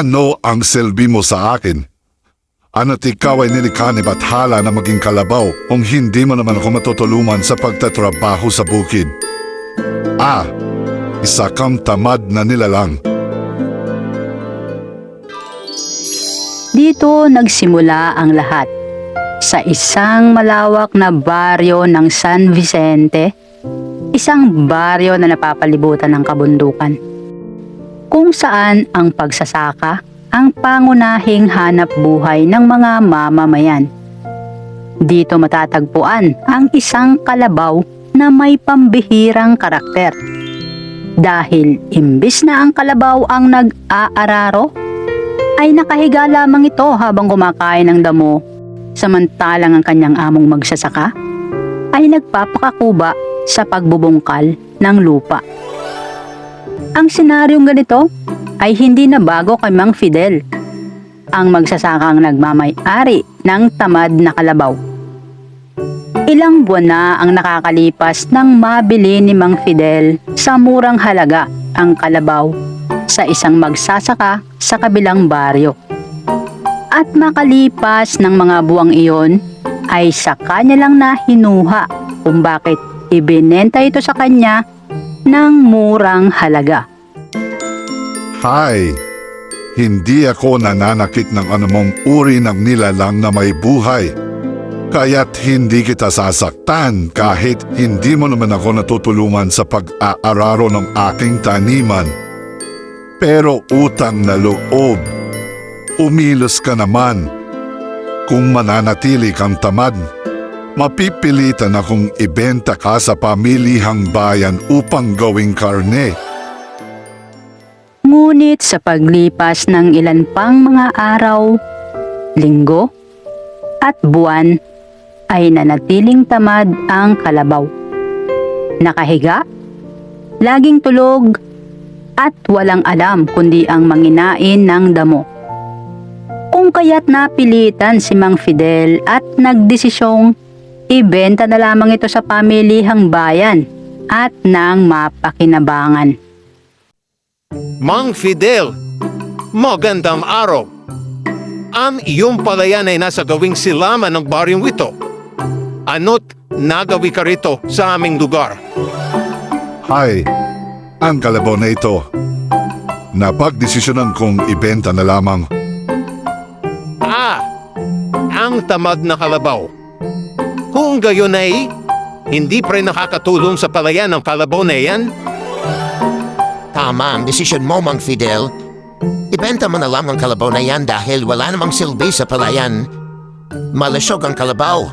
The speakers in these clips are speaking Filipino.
Ano ang silbi mo sa akin? Ano't ikaw ay nilikanib at hala na maging kalabaw kung hindi mo naman ako matutulungan sa pagtatrabaho sa bukid. Ah, isa kang tamad na nilalang. Dito nagsimula ang lahat. Sa isang malawak na baryo ng San Vicente, isang baryo na napapalibutan ng kabundukan. Kung saan ang pagsasaka ang pangunahing hanap buhay ng mga mamamayan. Dito matatagpuan ang isang kalabaw na may pambihirang karakter. Dahil imbis na ang kalabaw ang nag-aararo, ay nakahiga lamang ito habang kumakain ng damo samantalang ang kanyang among magsasaka ay nagpapakakuba sa pagbubungkal ng lupa. Ang senaryong ganito ay hindi na bago kay Mang Fidel, ang magsasakang nagmamay-ari ng tamad na kalabaw. Ilang buwan na ang nakakalipas nang mabili ni Mang Fidel sa murang halaga ang kalabaw sa isang magsasaka sa kabilang baryo. At makalipas ng mga buwang iyon, ay sa kanya lang na hinuha kung bakit ibinenta ito sa kanya ng murang halaga. Hay, hindi ako nananakit ng anumang uri ng nilalang na may buhay. Kaya't hindi kita sasaktan kahit hindi mo naman ako natutulungan sa pag-aararo ng aking taniman. Pero utang na loob, umilos ka naman. Kung mananatili kang tamad, mapipilitan akong ibenta ka sa pamilihang bayan upang gawing karne. Ngunit sa paglipas ng ilan pang mga araw, linggo, at buwan, ay nanatiling tamad ang kalabaw. Nakahiga, laging tulog, at walang alam kundi ang manginain ng damo. Kung kaya't napilitan si Mang Fidel at nagdesisyong ibenta na lamang ito sa pamilihang bayan at nang mapakinabangan. Mang Fidel, magandang araw. Ang iyong palayan ay nasa gawing silaman ng baryong ito. Ano't nagawi ka rito sa aming lugar? Hay, ang kalabaw na ito. Napagdesisyonan kong ibenta na lamang. Ah, ang tamad na kalabaw. Kung gayon ay, hindi pa rin nakakatulong sa palayan ng kalabaw na yan? Tama ang desisyon mo, Mang Fidel. Ibenta mo na lang ang kalabaw na yan dahil wala namang silbi sa palayan. Malasog ang kalabaw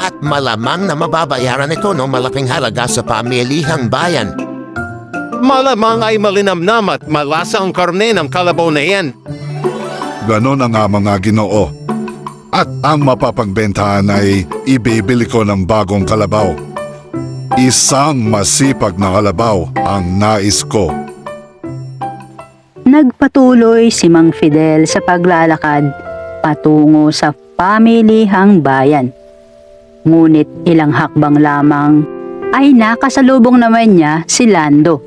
at malamang na mababayaran ito ng malaking halaga sa pamilihang bayan. Malamang ay malinamnam at malasa ang karne ng kalabaw na yan. Ganon ang nga mga ginoo. At ang mapapagbentahan ay ibibili ko ng bagong kalabaw. Isang masipag na kalabaw ang nais ko. Nagpatuloy si Mang Fidel sa paglalakad patungo sa pamilihang bayan. Ngunit ilang hakbang lamang ay nakasalubong naman niya si Lando.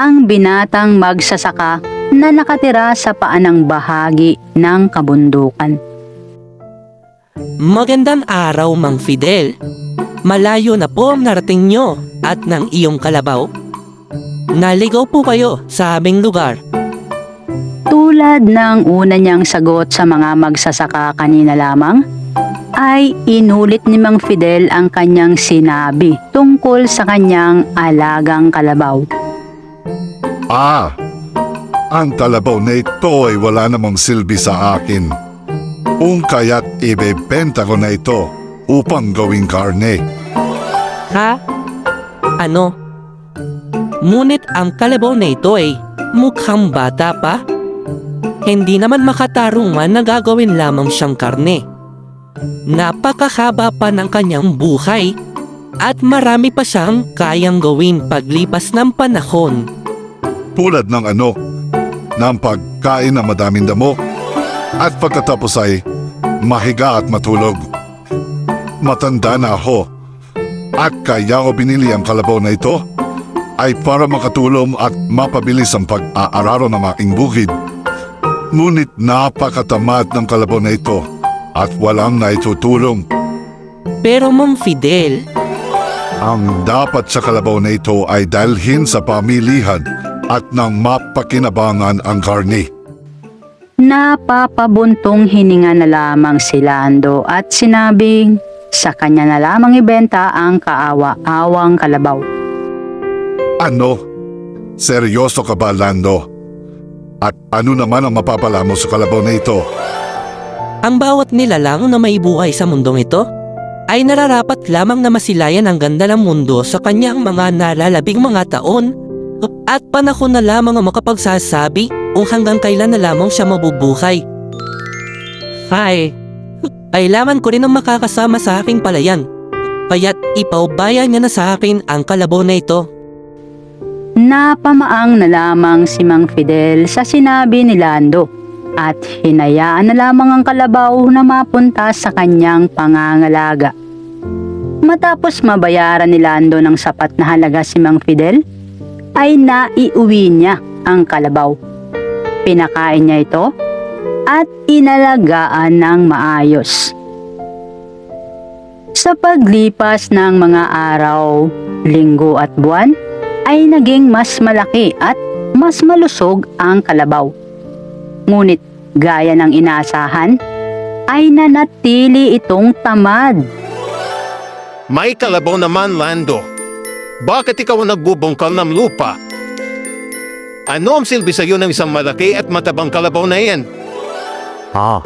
Ang binatang magsasaka na nakatira sa paanang bahagi ng kabundukan. Magandang araw, Mang Fidel. Malayo na po ang narating nyo at ng iyong kalabaw. Naligaw po kayo sa aming lugar. Tulad ng una niyang sagot sa mga magsasaka kanina lamang, ay inulit ni Mang Fidel ang kanyang sinabi tungkol sa kanyang alagang kalabaw. Ah, ang kalabaw na ito ay wala namang silbi sa akin. Kung kaya't ibebenta ko na ito upang gawing karne. Ha? Ano? Ngunit ang kalabaw na ito ay mukhang bata pa. Hindi naman makatarungan na gagawin lamang siyang karne. Napakahaba pa ng kanyang buhay at marami pa siyang kayang gawin paglipas ng panahon. Tulad ng ano, ng pagkain na madaming damo at pagkatapos ay mahiga at matulog. Matanda na ako at kaya ko binili ang kalabaw na ito ay para makatulong at mapabilis ang pag-aararo ng aking bukid. Ngunit napakatamad ng kalabaw na ito at walang naitutulong. Pero Mang Fidel, Ang dapat sa kalabaw na ito ay dalhin sa pamilihan at nang mapakinabangan ang karni. Napapabuntong hininga na lamang si Lando at sinabing sa kanya na lamang ibenta ang kaawa-awang kalabaw. Ano? Seryoso ka ba, Lando? At ano naman ang mapapala mo sa kalabaw na ito? ang bawat nilalang na may buhay sa mundong ito ay nararapat lamang na masilayan ang ganda ng mundo sa kanyang mga nalalabing mga taon at panahon na lamang ang makapagsasabi kung hanggang kailan na lamang siya mabubuhay. Hay, kailangan ko rin ang makakasama sa aking palayan. Kaya't ipaubayan niya na sa akin ang kalabaw na ito. Napamaang na lamang si Mang Fidel sa sinabi ni Lando at hinayaan na lamang ang kalabaw na mapunta sa kanyang pangangalaga. Matapos mabayaran ni Lando ng sapat na halaga si Mang Fidel, ay naiuwi niya ang kalabaw. Pinakain niya ito at inalagaan ng maayos. Sa paglipas ng mga araw, linggo at buwan, ay naging mas malaki at mas malusog ang kalabaw. Ngunit gaya ng inaasahan, ay nanatili itong tamad. May kalabaw naman, Lando. Bakit ikaw ang nagbubungkal ng lupa? Ano ang silbi sa iyo ng isang malaki at matabang kalabaw na yan? Ah,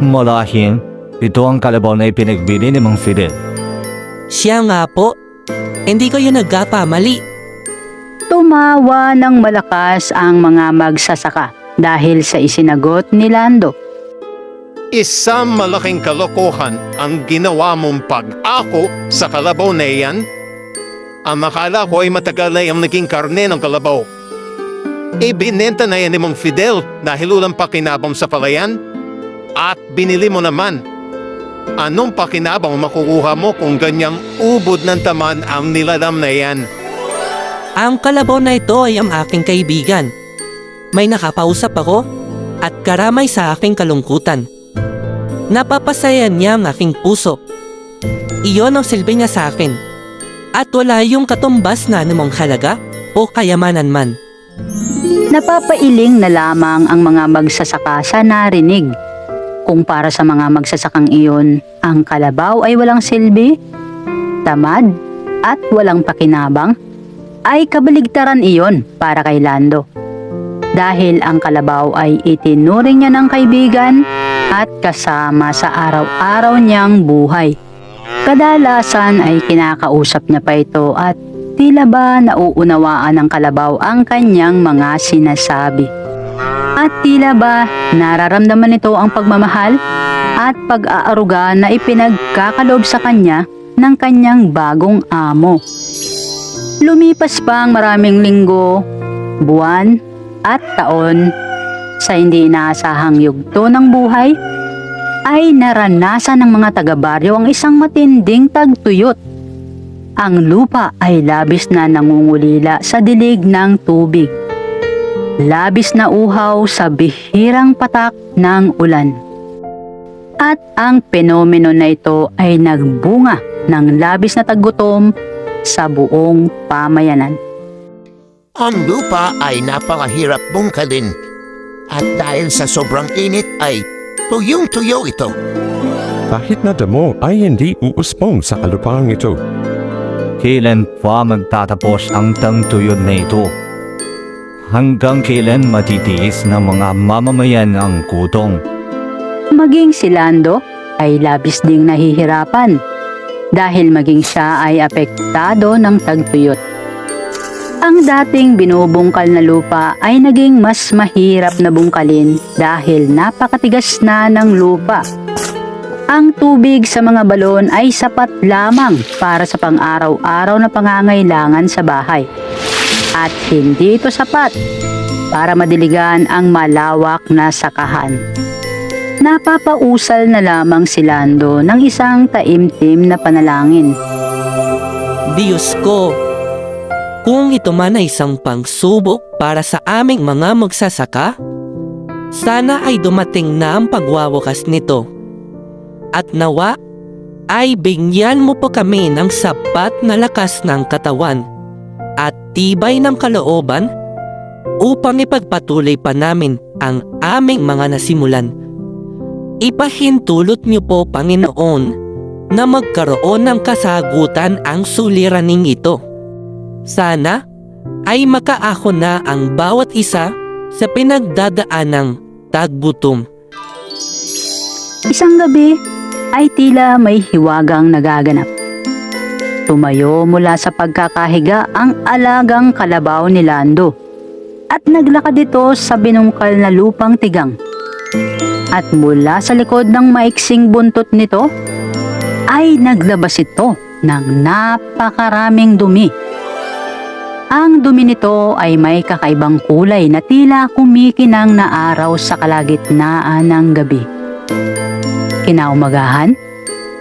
marahil ito ang kalabaw na ipinagbili ni Mang Fidel. Siya nga po, hindi kayo nagkakamali. Tumawa ng malakas ang mga magsasaka dahil sa isinagot ni Lando. Isang malaking kalokohan ang ginawa mong pag-ako sa kalabaw na iyan. Ang akala ko ay matagal na yung naging karne ng kalabaw. Ibinenta na yan ni Mang Fidel dahil ulang pakinabang sa palayan. At binili mo naman. Anong pakinabang makukuha mo kung ganyang ubod ng taman ang nilalam na yan? Ang kalabaw na ito ay ang aking kaibigan. May nakapausap ako at karamay sa aking kalungkutan. Napapasaya niya ang aking puso. Iyon ang silbi niya sa akin. At wala yung katumbas na anumang halaga o kayamanan man. Napapailing na lamang ang mga magsasaka sa narinig. Kung para sa mga magsasakang iyon, ang kalabaw ay walang silbi, tamad, at walang pakinabang, ay kabaligtaran iyon para kay Lando. Dahil ang kalabaw ay itinuring niya ng kaibigan at kasama sa araw-araw niyang buhay. Kadalasan ay kinakausap niya pa ito at tila ba nauunawaan ng kalabaw ang kanyang mga sinasabi. At tila ba nararamdaman nito ang pagmamahal at pag-aaruga na ipinagkakaloob sa kanya ng kanyang bagong amo. Lumipas pa ang maraming linggo, buwan at taon sa hindi inaasahang yugto ng buhay ay naranasan ng mga taga-baryo ang isang matinding tagtuyot. Ang lupa ay labis na nangungulila sa dilig ng tubig. Labis na uhaw sa bihirang patak ng ulan. At ang penomeno na ito ay nagbunga ng labis na taggutom sa buong pamayanan. Ang lupa ay napakahirap bungkalin. At dahil sa sobrang init ay tuyong-tuyo ito. Kahit na damo ay hindi uuspong sa kalupang ito. Kailan pa magtatapos ang tangtuyod na ito? Hanggang kailan matitiis ng mga mamamayan ang kutong? Maging si Lando ay labis ding nahihirapan dahil maging siya ay apektado ng tagtuyot. Ang dating binubungkal na lupa ay naging mas mahirap na bungkalin dahil napakatigas na ng lupa. Ang tubig sa mga balon ay sapat lamang para sa pang-araw-araw na pangangailangan sa bahay. At hindi ito sapat para madiligan ang malawak na sakahan. Napapausal na lamang si Lando ng isang taimtim na panalangin. Diyos ko, kung ito man ay isang pangsubok para sa aming mga magsasaka, Sana ay dumating na ang pagwawakas nito. At nawa ay bigyan mo po kami ng sapat na lakas ng katawan at tibay ng kalooban upang ipagpatuloy pa namin ang aming mga nasimulan. Ipahintulot niyo po, Panginoon, na magkaroon ng kasagutan ang suliraning ito. Sana ay makaahon na ang bawat isa sa pinagdadaanang tagbutom. Isang gabi ay tila may hiwagang nagaganap. Tumayo mula sa pagkakahiga ang alagang kalabaw ni Lando at naglakad ito sa binungkal na lupang tigang. At mula sa likod ng maiksing buntot nito ay naglabas ito ng napakaraming dumi. Ang dumi nito ay may kakaibang kulay na tila kumikinang na araw sa kalagitnaan ng gabi. Kinaumagahan,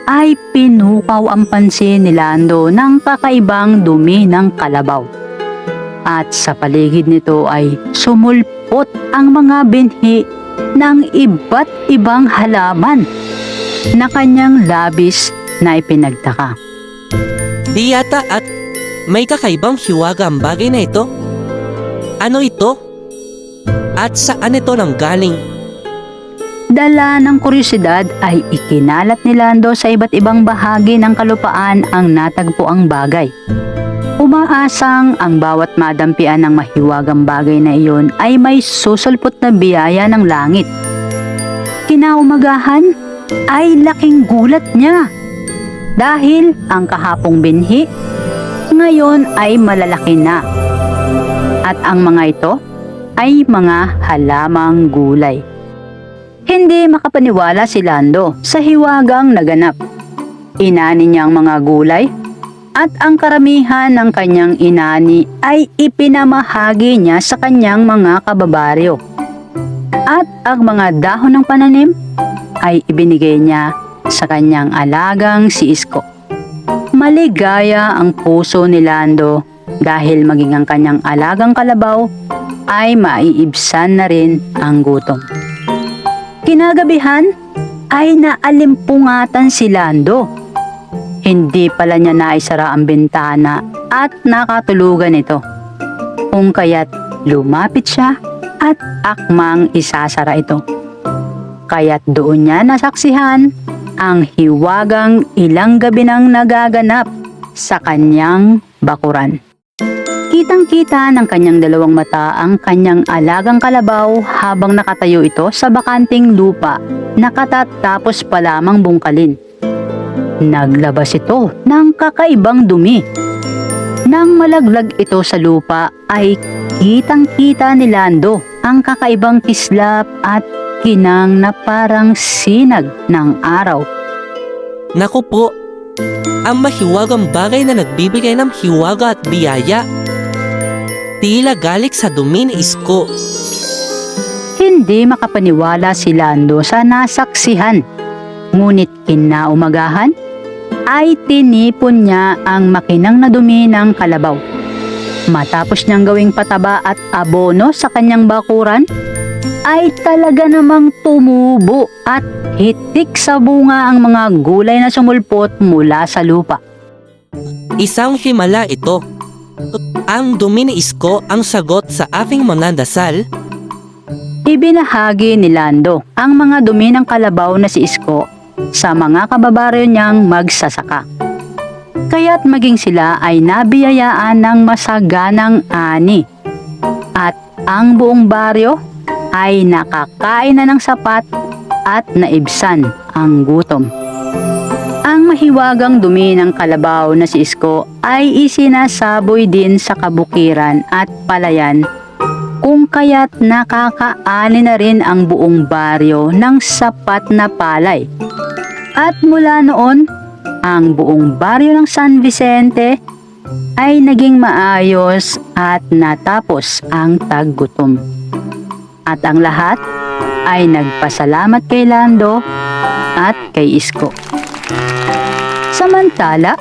ay pinukaw ang pansin ni Lando ng kakaibang dumi ng kalabaw. At sa paligid nito ay sumulpot ang mga binhi ng iba't ibang halaman na kanyang labis na ipinagtaka. Di yata at may kakaibang hiwaga ang bagay na ito. Ano ito? At saan ito nang galing? Dala ng kuryosidad ay ikinalat ni Lando sa iba't ibang bahagi ng kalupaan ang natagpuang bagay. Umaasang ang bawat madampian ng mahiwagang bagay na iyon ay may susulpot na biyaya ng langit. Kinaumagahan ay laking gulat niya dahil ang kahapong binhi ngayon ay malalaki na. At ang mga ito ay mga halamang gulay. Hindi makapaniwala si Lando sa hiwagang naganap. Inani niya ang mga gulay at ang karamihan ng kanyang inani ay ipinamahagi niya sa kanyang mga kababaryo. At ang mga dahon ng pananim ay ibinigay niya sa kanyang alagang si Isko. Maligaya ang puso ni Lando dahil maging ang kanyang alagang kalabaw ay maiibsan na rin ang gutom. Kinagabihan ay naalimpungatan si Lando. Hindi pala niya naisara ang bintana at nakatulugan ito. Kung kaya't lumapit siya at akmang isasara ito. Kaya't doon niya nasaksihan ang hiwagang ilang gabi nang nagaganap sa kanyang bakuran. Kitang-kita ng kanyang dalawang mata ang kanyang alagang kalabaw habang nakatayo ito sa bakanting lupa na katatapos pa lamang bungkalin. Naglabas ito ng kakaibang dumi. Nang malaglag ito sa lupa ay kitang-kita ni Lando ang kakaibang kislap at kinang na parang sinag ng araw. Naku po, ang mahiwagang bagay na nagbibigay ng hiwaga at biyaya. Tila galik sa dumi ni Isko. Hindi makapaniwala si Lando sa nasaksihan. Ngunit kinaumagahan ay tinipon niya ang makinang na dumi ng kalabaw. Matapos niyang gawing pataba at abono sa kanyang bakuran, ay talaga namang tumubo at hitik sa bunga ang mga gulay na sumulpot mula sa lupa. Isang himala ito. Ang dumi ni Isko ang sagot sa aking mga dasal. Ibinahagi ni Lando ang mga dumi ng kalabaw na si Isko sa mga kababaryo niyang magsasaka. Kaya't maging sila ay nabiyayaan ng masaganang ani. At ang buong baryo ay nakakain na ng sapat at naibsan ang gutom. Ang mahiwagang dumi ng kalabaw na si Isko ay isinasaboy din sa kabukiran at palayan kung kaya't nakakaani na rin ang buong baryo ng sapat na palay. At mula noon, ang buong baryo ng San Vicente ay naging maayos at natapos ang taggutom. At ang lahat ay nagpasalamat kay Lando at kay Isko. Samantala,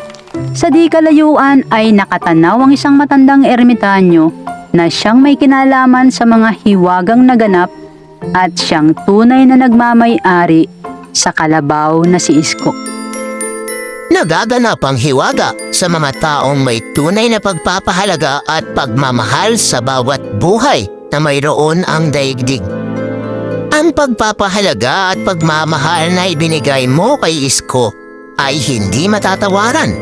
sa di kalayuan ay nakatanaw ang isang matandang ermitanyo na siyang may kinalaman sa mga hiwagang naganap at siyang tunay na nagmamay-ari sa kalabaw na si Isko. Nagaganap ang hiwaga sa mga taong may tunay na pagpapahalaga at pagmamahal sa bawat buhay na mayroon ang daigdig. Ang pagpapahalaga at pagmamahal na ibinigay mo kay Isko ay hindi matatawaran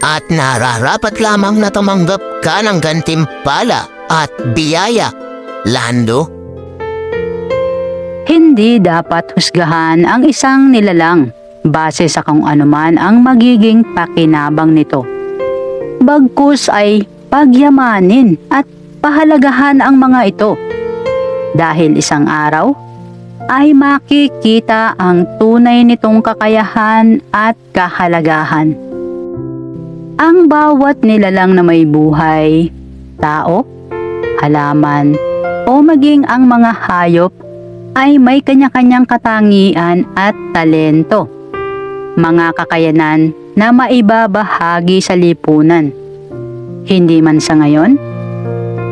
at nararapat lamang na tumanggap ka ng gantimpala at biyaya. Lando, Hindi dapat husgahan ang isang nilalang base sa kung anuman ang magiging pakinabang nito. Bagkus ay pagyamanin at pahalagahan ang mga ito. Dahil isang araw ay makikita ang tunay nitong kakayahan at kahalagahan. Ang bawat nilalang na may buhay, tao, halaman, o maging ang mga hayop ay may kanya-kanyang katangian at talento. Mga kakayanan na maibabahagi sa lipunan. Hindi man sa ngayon,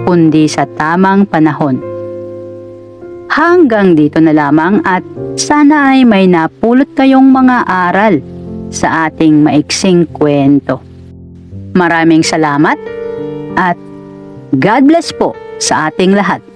kundi sa tamang panahon. Hanggang dito na lamang at sana ay may napulot kayong mga aral sa ating maiksing kwento. Maraming salamat at God bless po sa ating lahat.